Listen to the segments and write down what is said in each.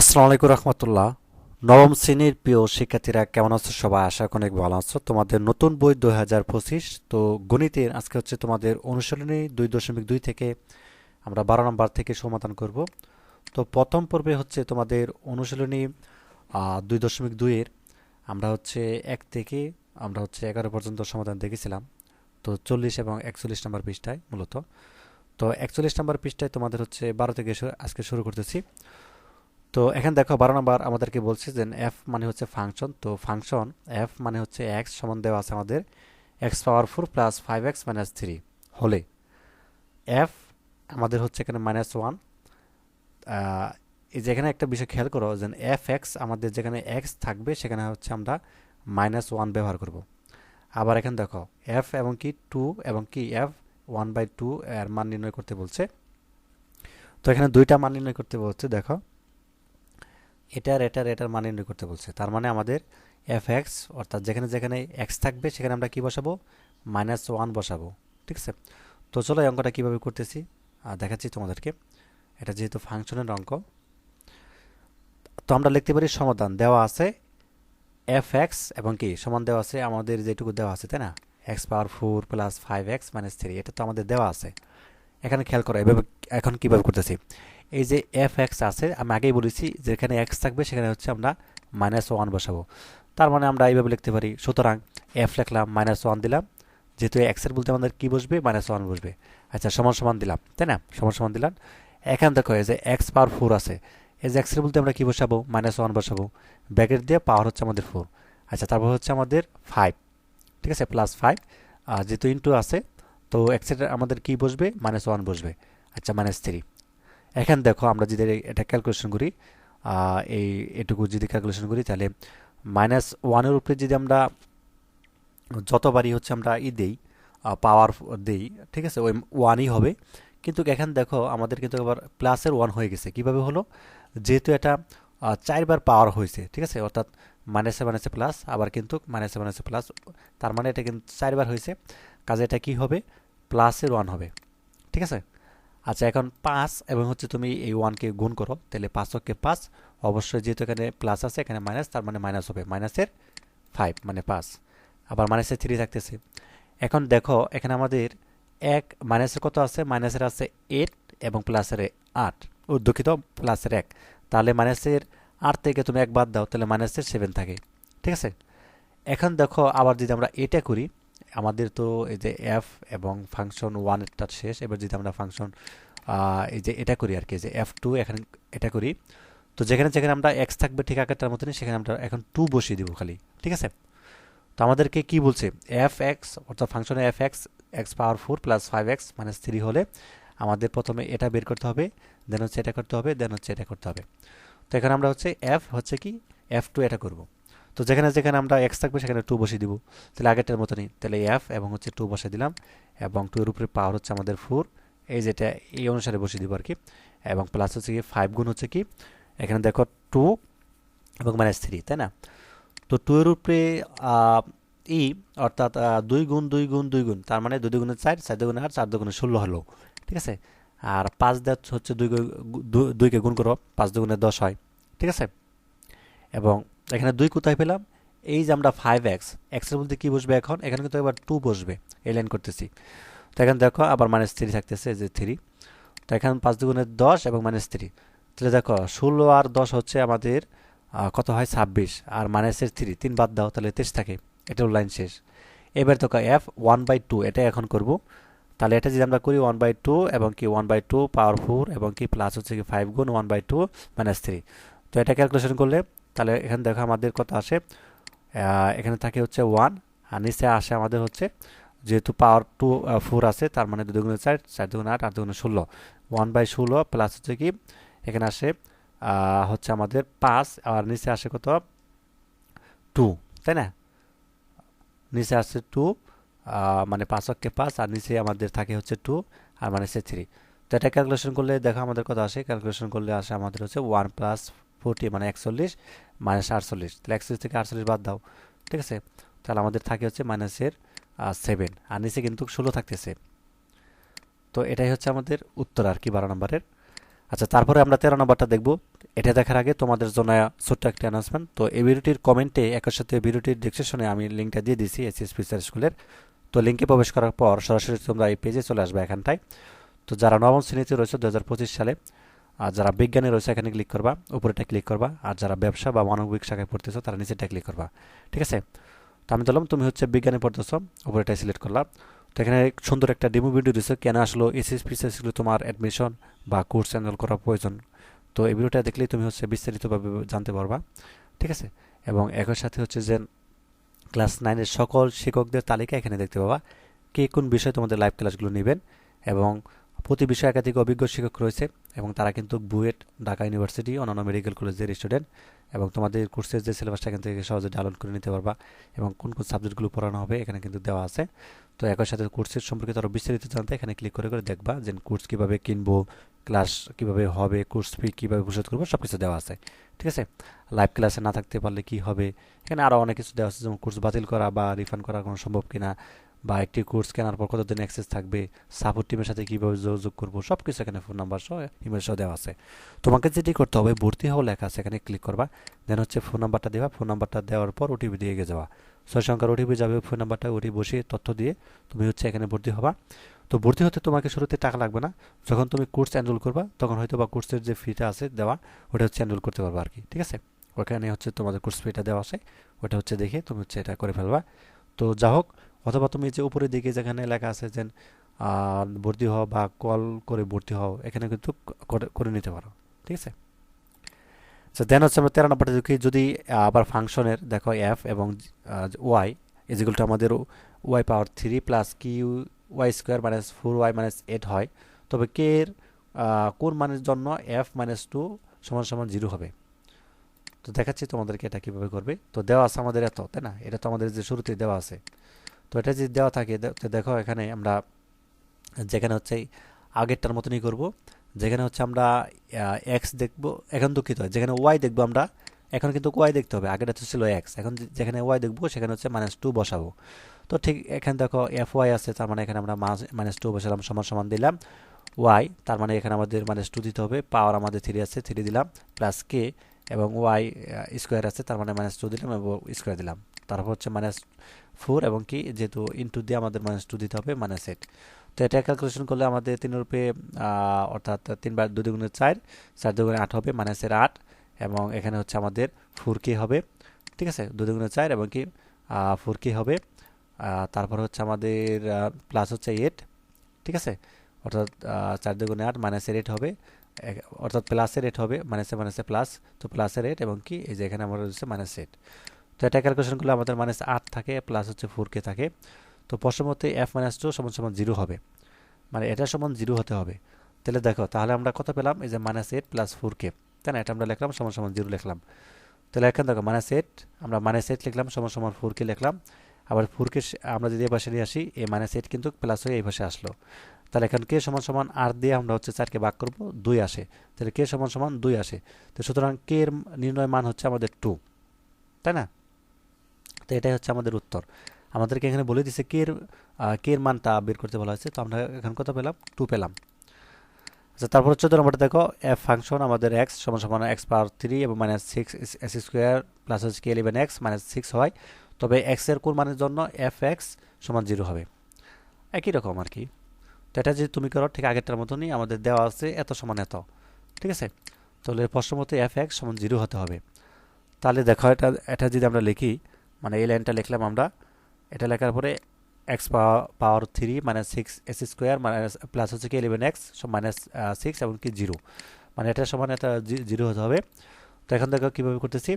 আসসালামু আলাইকুম রহমতুল্লাহ। নবম শ্রেণির প্রিয় শিক্ষার্থীরা, কেমন আছো সবাই? আশা করি অনেক ভালো আছো। তোমাদের নতুন বই দুই হাজার পঁচিশ, তো গণিতের আজকে হচ্ছে তোমাদের অনুশীলনী দুই দশমিক দুই থেকে আমরা বারো নম্বর থেকে সমাধান করব। তো প্রথম পর্বে হচ্ছে তোমাদের অনুশীলনী দুই দশমিক দুইয়ের আমরা হচ্ছে এক থেকে আমরা হচ্ছে এগারো পর্যন্ত সমাধান দেখেছিলাম। তো চল্লিশ এবং একচল্লিশ নম্বর পৃষ্ঠায় মূলত। তো একচল্লিশ নম্বর পৃষ্ঠায় তোমাদের হচ্ছে বারো থেকে আজকে শুরু করতেছি। তো এখানে দেখো বারো নম্বর আমাদেরকে বলছে যে এফ মানে হচ্ছে ফাংশন তো ফাংশন এফ মানে হচ্ছে এক্স সমান দেওয়া আছে আমাদের x power four plus five x minus three হলে এফ আমাদের হচ্ছে এখানে মাইনাস ওয়ান এই যেখানে একটা বিষয় খেয়াল করো যে এফ এক্স আমাদের যেখানে এক্স থাকবে সেখানে হচ্ছে আমরা মাইনাস ওয়ান ব্যবহার করব। আবার এখানে দেখো এফ এবং কি টু এবং কি এফ ওয়ান বাই টু এর মান নির্ণয় করতে বলছে। তো এখানে দুইটা মান নির্ণয় করতে বলছে, দেখো। এটার এটার এটার মান নির্ণয় করতে বলছে। তার মানে আমাদের এফ এক্স অর্থাৎ যেখানে যেখানে এক্স থাকবে সেখানে আমরা কি বসাবো? মাইনাস ওয়ান বসাবো ঠিক আছে? তো চলো এই অঙ্কটা কীভাবে করতেছি? আহ, দেখাচ্ছি তোমাদেরকে। এটা যেহেতু ফাংশনের অঙ্ক তো আমরা লিখতে পারি সমাধান। দেওয়া আছে এফ এক্স এবং কি? সমান দেওয়া আছে আমাদের যেটুকু দেওয়া আছে তাই না? X power four plus five x minus three এটা তো আমাদের দেওয়া আছে। এখানে খেয়াল করো এভাবে এখন কীভাবে করতেছি? এই যে এফ এক্স আছে, আমি আগেই বলেছি যেখানে এক্স থাকবে সেখানে হচ্ছে আমরা মাইনাস ওয়ান বসাবো। তার মানে আমরা এইভাবে লিখতে পারি। সুতরাং এফ লিখলাম মাইনাস ওয়ান দিলাম। যেহেতু এক্সের বলতে আমাদের কি বসবে? মাইনাস ওয়ান বসবে। আচ্ছা সমান সমান দিলাম, তাই না? সমান সমান দিলাম। এখান এই যে এক্স পাওয়ার ফোর আছে। এই যে এক্সের বলতে আমরা কি বসাবো? মাইনাস ওয়ান বসাবো। ব্যাকেট দিয়ে পাওয়ার হচ্ছে আমাদের ফোর আচ্ছা তারপর হচ্ছে আমাদের ফাইভ ঠিক আছে? প্লাস ফাইভ আর যেহেতু ইন্টু আছে, তো এক্সের আমাদের কি বসবে? মাইনাস ওয়ান বসবে। আচ্ছা মাইনাস থ্রি এখন দেখো, আমরা যদি এটা ক্যালকুলেশন করি এই এটুকু যদি ক্যালকুলেশন করি, তাহলে মাইনাস ওয়ানের উপরে যদি আমরা যতবারই হচ্ছে আমরা ই দেই পাওয়ার দেই, ঠিক আছে, ওই ওয়ানই হবে। কিন্তু এখন দেখো, আমাদের কিন্তু আবার প্লাসের ওয়ান হয়ে গেছে। কীভাবে হলো? যেহেতু এটা চারবার পাওয়ার হয়েছে, ঠিক আছে, অর্থাৎ মাইনাসে মাইনাসে প্লাস আবার কিন্তু মাইনাসে মাইনাসে প্লাস তার মানে এটা কিন্তু চারবার হয়েছে। কাজে এটা কি হবে? প্লাসের ওয়ান হবে, ঠিক আছে? আচ্ছা এখন পাঁচ এবং হচ্ছে তুমি এই ওয়ানকে গুণ করো, তাহলে পাঁচকে পাঁচ। অবশ্যই যেহেতু এখানে প্লাস আছে, এখানে মাইনাস তার মানে মাইনাস হবে। মাইনাসের ফাইভ মানে পাঁচ। আবার মাইনাসের থ্রি থাকতেছে। এখন দেখো, এখানে আমাদের এক মাইনাসের কত আছে? মাইনাসের আছে এইট এবং প্লাসের আট। ও, দুঃখিত প্লাসের এক। তাহলে মাইনাসের আট থেকে তুমি এক বাদ দাও, তাহলে মাইনাসের সেভেন থাকে। ঠিক আছে? এখন দেখো, আবার যদি আমরা এটা করি আমাদের তো এই যে এফ এবং ফাংশন ওয়ানেরটা শেষ। এবার যদি আমরা ফাংশন এই যে এটা করি আর কি যে এফ টু এখানে এটা করি। তো যেখানে যেখানে আমরা এক্স থাকবে ঠিক আগেরটার মতনই, সেখানে আমরা এখন টু বসিয়ে দিব খালি, ঠিক আছে? তো আমাদেরকে কি বলছে? এফ এক্স অর্থাৎ ফাংশনে F x x power four plus five x minus three হলে আমাদের প্রথমে এটা বের করতে হবে দেন হচ্ছে এটা করতে হবে দেন হচ্ছে এটা করতে হবে। তো এখানে আমরা হচ্ছে এফ হচ্ছে কি? এফ টু এটা করব। তো যেখানে যেখানে আমরা এক্স থাকবে, সেখানে টু বসিয়ে দিব। তাহলে আগেরটার মতনই। তাহলে এফ এবং হচ্ছে টু বসিয়ে দিলাম। এবং টু এর উপরে পাওয়ার হচ্ছে আমাদের ফোর এই যেটা এই অনুসারে বসিয়ে দিব আর কি এবং প্লাস হচ্ছে কি ফাইভ গুণ হচ্ছে কি, এখানে দেখো টু এবং মাইনাস থ্রি তাই না? তো টু এর উপরে ই অর্থাৎ দুই গুণ দুই গুণ দুই গুণ। তার মানে দুই গুণে চার চার দুগুণে আট, চার দুগুণে ষোলো হলো। ঠিক আছে? আর পাঁচ দেওয়া হচ্ছে দুই দুইকে গুণ করো, পাঁচ দুগুণে দশ হয়। ঠিক আছে? এবং এখানে দুই কোথায় পেলাম? এই যে আমরা ফাইভ এক্স এক্সের বলতে কী বসবে এখন? এখানে কিন্তু এবার টু বসবে, এই লাইন করতেছি। তো এখানে দেখো আবার মাইনাস থ্রি থাকতেছে যে থ্রি তো এখানে পাঁচ দুগুণে দশ এবং মাইনাস থ্রি তাহলে দেখো, ষোলো আর দশ হচ্ছে আমাদের কত হয়? ছাব্বিশ। আর মাইনাসের থ্রি তিন বাদ দাও, তাহলে তেইশ থাকে। এটাও লাইন শেষ। এবার তো এফ ওয়ান বাই টু এটা এখন করব। তাহলে এটা যদি আমরা করি ওয়ান বাই টু এবং কি one by two power four এবং কি প্লাস হচ্ছে কি ফাইভ গুণ one by two minus three তো এটা ক্যালকুলেশন করলে তাহলে এখানে দেখো আমাদের কত আসে? এখানে থাকে হচ্ছে ওয়ান আর নিচে আসে আমাদের হচ্ছে যেহেতু পাওয়ার টু ফোর আছে, তার মানে দুগুণে চার চার দুগুণে আট আট দুগুণে ষোলো। ওয়ান বাই ষোলো প্লাস হচ্ছে কি? এখানে আসে হচ্ছে আমাদের পাঁচ, আর নিচে আসে কত? টু তাই না? নিচে আসছে টু মানে পাঁচ অক্ষে পাঁচ, আর নিচে আমাদের থাকে হচ্ছে টু আর মানে সে থ্রি তো এটা ক্যালকুলেশন করলে দেখো আমাদের কত আসে? ক্যালকুলেশন করলে আসে আমাদের হচ্ছে ওয়ান প্লাস ফোরটি মানে একচল্লিশ মাইনাস আটচল্লিশ। তাহলে একচল্লিশ থেকে আটচল্লিশ বাদ দাও, ঠিক আছে? তাহলে আমাদের থাকে হচ্ছে মাইনাসের সেভেন আর নিচে কিন্তু ষোলো থাকতেছে। তো এটাই হচ্ছে আমাদের উত্তর আর কি বারো নম্বরের। আচ্ছা তারপরে আমরা তেরো নম্বরটা দেখব। এটা দেখার আগে তোমাদের জন্য ছোট্ট একটা অ্যানাউন্সমেন্ট তো এই ভিডিওটির কমেন্টে একের সাথে ভিডিওটির ডিসক্রিপশনে আমি লিঙ্কটা দিয়ে দিয়েছি এসএসপি স্কুলের তো লিঙ্কে প্রবেশ করার পর সরাসরি তোমরা এই পেজে চলে আসবে এখানটায়। তো যারা নবম শ্রেণীতে রয়েছে দু হাজার পঁচিশ সালে আর যারা বিজ্ঞানে রয়েছে, এখানে ক্লিক করবা উপরেটা ক্লিক করবা। আর যারা ব্যবসা বা মানবিক শাখায় পড়তেছো, তারা নিচেটা ক্লিক করবা। ঠিক আছে? তো আমি ধরলাম তুমি হচ্ছে বিজ্ঞানে পড়তেছো উপরেটাই সিলেক্ট করলাম তো এখানে সুন্দর একটা ডেমো ভিডিও দিচ্ছে কেন আসলো এসএসপি স্কুলে তোমার অ্যাডমিশন বা কোর্স এনরোল করা প্রয়োজন? তো এই ভিডিওটা দেখলেই তুমি হচ্ছে বিস্তারিতভাবে জানতে পারবা। ঠিক আছে? এবং একই সাথে হচ্ছে যে ক্লাস নাইনের সকল শিক্ষকদের তালিকা এখানে দেখতে পাবা, কে কোন বিষয়ে তোমাদের লাইভ ক্লাসগুলো নেবেন। এবং প্রতি বিষয়ে একাধিক অভিজ্ঞ শিক্ষক রয়েছে এবং তারা কিন্তু বুয়েট, ঢাকা ইউনিভার্সিটি, অন্যান্য মেডিকেল কলেজের স্টুডেন্ট এবং তোমাদের কোর্সের যে সিলেবাসটা এখান থেকে সহজে ডাউনলোড করে নিতে পারবা এবং কোন কোন সাবজেক্টগুলো পড়ানো হবে এখানে কিন্তু দেওয়া আছে। তো একই সাথে কোর্সের সম্পর্কে আরও বিস্তারিত জানতে এখানে ক্লিক করে করে দেখবা যে কোর্স কীভাবে কিনবো, ক্লাস কীভাবে হবে, কোর্স ফি কীভাবে পরিশোধ করব সব কিছু দেওয়া আছে। ঠিক আছে? লাইভ ক্লাসে না থাকতে পারলে কি হবে? এখানে আরও অনেক কিছু দেওয়া আছে, যেমন কোর্স বাতিল করা বা রিফান্ড করা কোনো সম্ভব কিনা বা একটি কোর্স কেনার পর কতদিন অ্যাক্সেস থাকবে সাপোর্ট টিমের সাথে কীভাবে যোগাযোগ করব সব কিছু এখানে ফোন নাম্বার সহ ইমেল সহ দেওয়া আছে। তোমাকে যেটি করতে হবে, ভর্তি হওয়া লেখা আছে, এখানে ক্লিক করবা। দেন হচ্ছে ফোন নাম্বারটা দেওয়া ফোন নাম্বারটা দেওয়ার পর ওটিপি দিয়ে গিয়ে যাওয়া ছয় সংখ্যার ওটিপি যাবে ফোন নাম্বারটা ওটি বসিয়ে তথ্য দিয়ে তুমি হচ্ছে এখানে ভর্তি হবা। তো ভর্তি হতে তোমাকে শুরুতে টাকা লাগবে না। যখন তুমি কোর্স এনরোল করবা, তখন হয়তো বা কোর্সের যে ফিটা আছে দেওয়া, ওটা হচ্ছে এনরোল করতে পারবা আর কি ঠিক আছে? ওখানে হচ্ছে তোমাদের কোর্স ফিটা দেওয়া আছে, ওটা হচ্ছে দেখে তুমি হচ্ছে এটা করে ফেলবা। তো যা হোক অথবা তুমি যে উপরের দিকে যেখানে লেখা আছে যে ভর্তি হও বা কল করে ভর্তি হও, এখানে কিন্তু করে নিতে পারো। ঠিক আছে? আচ্ছা দেন হচ্ছে আমরা তেরো নম্বরটা দেখি, যদি আবার ফাংশনের দেখো এফ এবং ওয়াই ইজিগুলটা আমাদের y power three plus q y square minus four y minus eight হয়, তবে কে এর কোন মানের জন্য এফ মাইনাস টু সমান সমান জিরো হবে? তো দেখাচ্ছি তোমাদেরকে এটা কীভাবে করবে। তো দেওয়া আছে আমাদের এত, তাই না? এটা তো আমাদের যে শুরুতেই দেওয়া আছে। তো এটা যদি দেওয়া থাকে দেখো এখানে আমরা, যেখানে হচ্ছে আগেরটার মতনই করব। যেখানে হচ্ছে আমরা এক্স দেখব, এখন দুঃখিত, যেখানে ওয়াই দেখব আমরা, এখন কিন্তু ওয়াই দেখতে হবে। আগেটা তো ছিল এক্স এখন যেখানে ওয়াই দেখব, সেখানে হচ্ছে মাইনাস টু বসাবো। তো ঠিক এখানে দেখো এফ ওয়াই আছে, তার মানে এখানে আমরা মাইনাস টু বসালাম, সমান সমান দিলাম। ওয়াই তার মানে এখানে আমাদের মাইনাস টু দিতে হবে পাওয়ার আমাদের থ্রি আছে থ্রি দিলাম প্লাস কে এবং ওয়াই স্কোয়ার আছে, তার মানে মাইনাস টু দিলাম এবং স্কোয়ার দিলাম। তারপর হচ্ছে মাইনাস ফোর এবং কি, যেহেতু ইনটু দিয়ে আমাদের মাইনাস টু দিতে হবে মাইনাস এইট তো এটা ক্যালকুলেশন করলে আমাদের তিন রূপে অর্থাৎ তিনবার দুই দুগুণে চার চার দুগুণে আট হবে মাইনাসের আট, এবং এখানে হচ্ছে আমাদের ফোর কে হবে, ঠিক আছে? দুই দুগুণে চার এবং কি ফোর কে হবে তারপর হচ্ছে আমাদের প্লাস হচ্ছে এইট ঠিক আছে? অর্থাৎ চার দুগুণে আট মাইনাসের এইট হবে অর্থাৎ প্লাসের রেট হবে মাইনাসে মাইনাসে প্লাস তো প্লাসের রেট এবং কি, এই যে এখানে আমার হচ্ছে মাইনাস এইট তো এটা ক্যালকুলেশন আমাদের মাইনাস আট থাকে প্লাস হচ্ছে ফোর কে থাকে। তো প্রশ্ন মতে এফ মাইনাস টু সমান সমান জিরো হবে। মানে এটা সমান জিরো হতে হবে। তাহলে দেখো, তাহলে আমরা কত পেলাম? এই যে minus eight plus four k তাই না? এটা আমরা লিখলাম, সমান সমান জিরো লিখলাম। তাহলে এখানে দেখো মাইনাস এইট আমরা মাইনাস এইট লিখলাম, সমান সমান ফোর কে লিখলাম। আবার ফোরকে আমরা যদি এই পাশে নিয়ে আসি, এই মাইনাস এইট কিন্তু প্লাস হয়ে এই পাশে আসলো। তাহলে এখন কে সমান সমান আর দিয়ে আমরা হচ্ছে চারকে ভাগ করব, দুই আসে। তাহলে কে সমান সমান দুই আসে। তো সুতরাং কে এর নির্ণয় মান হচ্ছে আমাদের টু তাই না? তো এটাই হচ্ছে আমাদের উত্তর। আমাদেরকে এখানে বলে দিছে কে এর কে মানটা বের করতে বলা হয়েছে। তো আমরা এখানে কত পেলাম? টু পেলাম। আচ্ছা তারপর চোদ্দ নম্বরটা দেখো এফ ফাংশন আমাদের এক্স সমান সমান এক্স পাওয়ার থ্রি এবং minus six x square plus হচ্ছে কে ইলেভেন এক্স মাইনাস সিক্স হয়। তবে এক্সের কোন মানের জন্য এফ এক্স সমান জিরো হবে? একই রকম আর কি। তো এটা যদি তুমি করো, ঠিক আগেরটার মতনই আমাদের দেওয়া আছে এত সমান এত। ঠিক আছে? তাহলে প্রশ্ন মতো এফ এক্স সমান জিরো হতে হবে। তাহলে দেখো এটা এটা যদি আমরা লিখি মানে এই লাইনটা লিখলাম আমরা। এটা লেখার পরে x power three minus six x square minus plus হচ্ছে কি ইলেভেন এক্স মাইনাস সিক্স এমনকি জিরো মানে এটা সমান এটা জিরো হতে হবে। তো এখন দেখো কীভাবে করতেছি।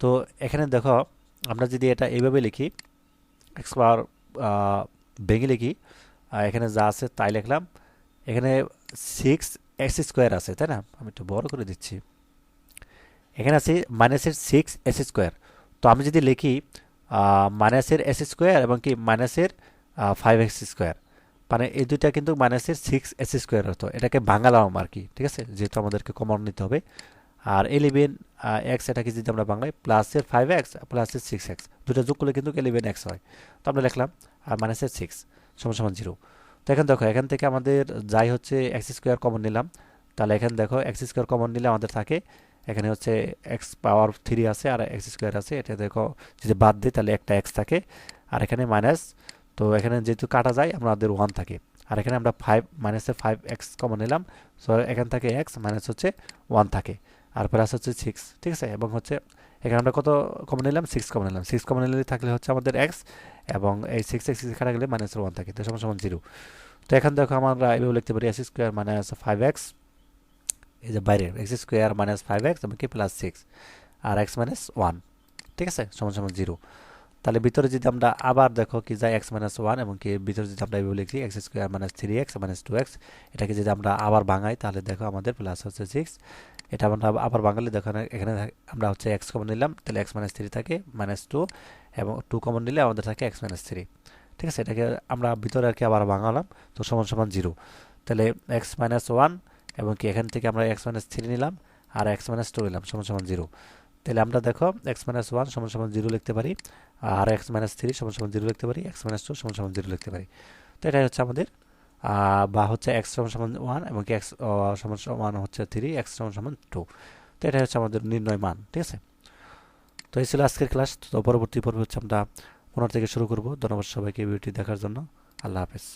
তো এখানে দেখো আমরা যদি এটা এইভাবে লিখি এক্স পাওয়ার ভেঙে লিখি এখানে যা আছে তাই লিখলাম। এখানে সিক্স এক্স স্কোয়ার আছে, তাই না? আমি একটু বড় করে দিচ্ছি। এখানে আছে মাইনাসের সিক্স এস স্কোয়ার তো আমি যদি লিখি মাইনাসের এস স্কোয়ার এবং কি মাইনাসের ফাইভ এক্স স্কোয়ার মানে এই দুইটা কিন্তু মাইনাসের সিক্স এস স্কোয়ার হতো। এটাকে বাঙালাম আর কি, ঠিক আছে? যেহেতু আমাদেরকে কমন নিতে হবে। আর ইলেভেন এক্স এটাকে যদি আমরা বাংলায় প্লাসের ফাইভ এক্স প্লাসের সিক্স এক্স দুটো যোগ করলে কিন্তু ইলেভেন এক্স হয়। তো আমরা লিখলাম আর মাইনাসের সিক্স সমান সমান জিরো তো এখন দেখো, এখান থেকে আমাদের যাই হচ্ছে এক্স স্কোয়ার কমন নিলাম। তাহলে এখানে দেখো এক্স স্কোয়ার কমন নিলে আমাদের থাকে এখানে হচ্ছে এক্স পাওয়ার থ্রি আছে আর এক্স স্কোয়ার আছে, এটা দেখো যদি বাদ দিই তাহলে একটা এক্স থাকে। আর এখানে মাইনাস তো এখানে যেহেতু কাটা যায়, আমাদের ওয়ান থাকে। আর এখানে আমরা ফাইভ মাইনাসে ফাইভ এক্স কমন নিলাম। সো এখান থেকে এক্স মাইনাস হচ্ছে ওয়ান থাকে। আর প্লাস হচ্ছে সিক্স ঠিক আছে? এবং হচ্ছে এখানে আমরা কত কমন নিলাম? সিক্স কমন নিলাম। সিক্স কমন নিলে থাকলে হচ্ছে আমাদের এক্স এবং এই সিক্স এক্স কাটা গেলে মাইনাস ওয়ান থাকে। তো সমান সমান জিরো তো এখান দেখো আমরা এভাবে লিখতে পারি x square minus five x এই যে বাইরে x square minus five x এবং কি প্লাস সিক্স আর এক্স মাইনাস ওয়ান ঠিক আছে? সমান সমান জিরো তাহলে ভিতরে যদি আমরা আবার দেখো কি যায় এক্স মাইনাস ওয়ান এবং কি ভিতরে যদি আমরা এভাবে লিখি x square minus three x minus two x এটাকে যদি আমরা আবার ভাঙাই, তাহলে দেখো আমাদের প্লাস হচ্ছে সিক্স এটা আমরা আবার বাঙালি দেখো এখানে আমরা হচ্ছে এক্স কমন নিলাম, তাহলে এক্স মাইনাস থ্রি থাকে মাইনাস টু এবং টু কমন নিলে আমাদের থাকে এক্স মাইনাস থ্রি ঠিক আছে? এটাকে আমরা ভিতরে আর কি আবার ভাঙালাম, তো সমান সমান জিরো তাহলে এক্স মাইনাস ওয়ান এবং কি এখান থেকে আমরা এক্স মাইনাস থ্রি নিলাম আর এক্স মাইনাস টু নিলাম, সমান সমান জিরো তাহলে আমরা দেখো এক্স মাইনাস ওয়ান সমান সমান জিরো লিখতে পারি আর এক্স মাইনাস থ্রি সমান সমান জিরো লিখতে পারি এক্স মাইনাস টু সমান সমান জিরো লিখতে পারি। তো এটাই হচ্ছে আমাদের বা হচ্ছে এক্স সমান সমান ওয়ান এবং এক্স সমান সমান হচ্ছে থ্রি এক্স সমান সমান টু তো এটাই হচ্ছে আমাদের নির্ণয় মান, ঠিক আছে? তো এই ছিল আজকের ক্লাস তো পরবর্তী পর্বে হচ্ছে আমরা পনেরো থেকে শুরু করব। ধন্যবাদ সবাইকে ভিডিওটি দেখার জন্য। আল্লাহ হাফেজ।